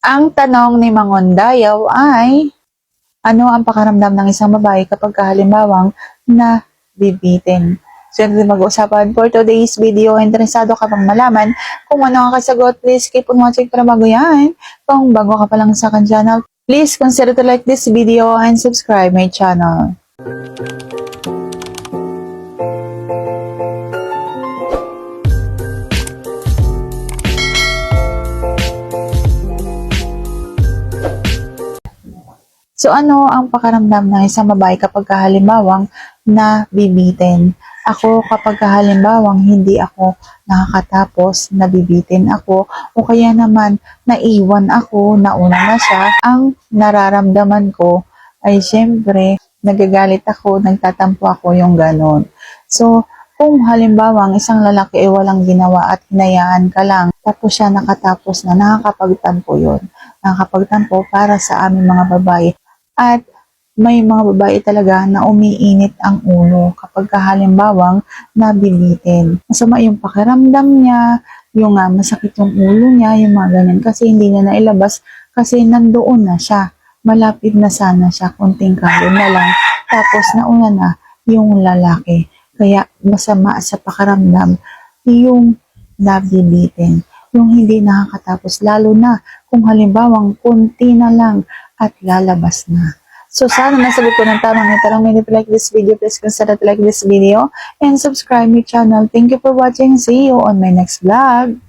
Ang tanong ni Mangon Dayaw ay, ano ang pakaramdam ng isang babae kapag halimbawang na bibitin? So, yun mag-uusapan for today's video. Interesado ka bang malaman kung ano ang kasagot? Please keep on watching para bago yan. Kung bago ka pa lang sa akin channel, please consider to like this video and subscribe my channel. So ano ang pakaramdam ng isang babae kapag halimbawang na bibitin? Ako kapag halimbawang hindi ako nakakatapos na bibitin ako o kaya naman naiwan ako, nauna na siya, ang nararamdaman ko ay syempre nagagalit ako, nagtatampo ako yung ganon. So, kung halimbawang isang lalaki ay walang ginawa at hinayaan ka lang, tapos siya nakatapos na nakakapagtampo yun. Nakakapagtampo para sa aming mga babae at may mga babae talaga na umiinit ang ulo kapag halimbawang nabibitin. Masama yung pakiramdam niya, yung nga masakit yung ulo niya, yung mga ganyan. Kasi hindi niya nailabas kasi nandoon na siya. Malapit na sana siya, kunting kalo na lang. Tapos nauna na yung lalaki. Kaya masama sa pakiramdam yung nabibitin. Yung hindi nakakatapos. Lalo na kung halimbawang kunti na lang at lalabas na. So, sana nasagot ko ng tamang ito lang. If like this video, please consider to like this video and subscribe my channel. Thank you for watching. See you on my next vlog.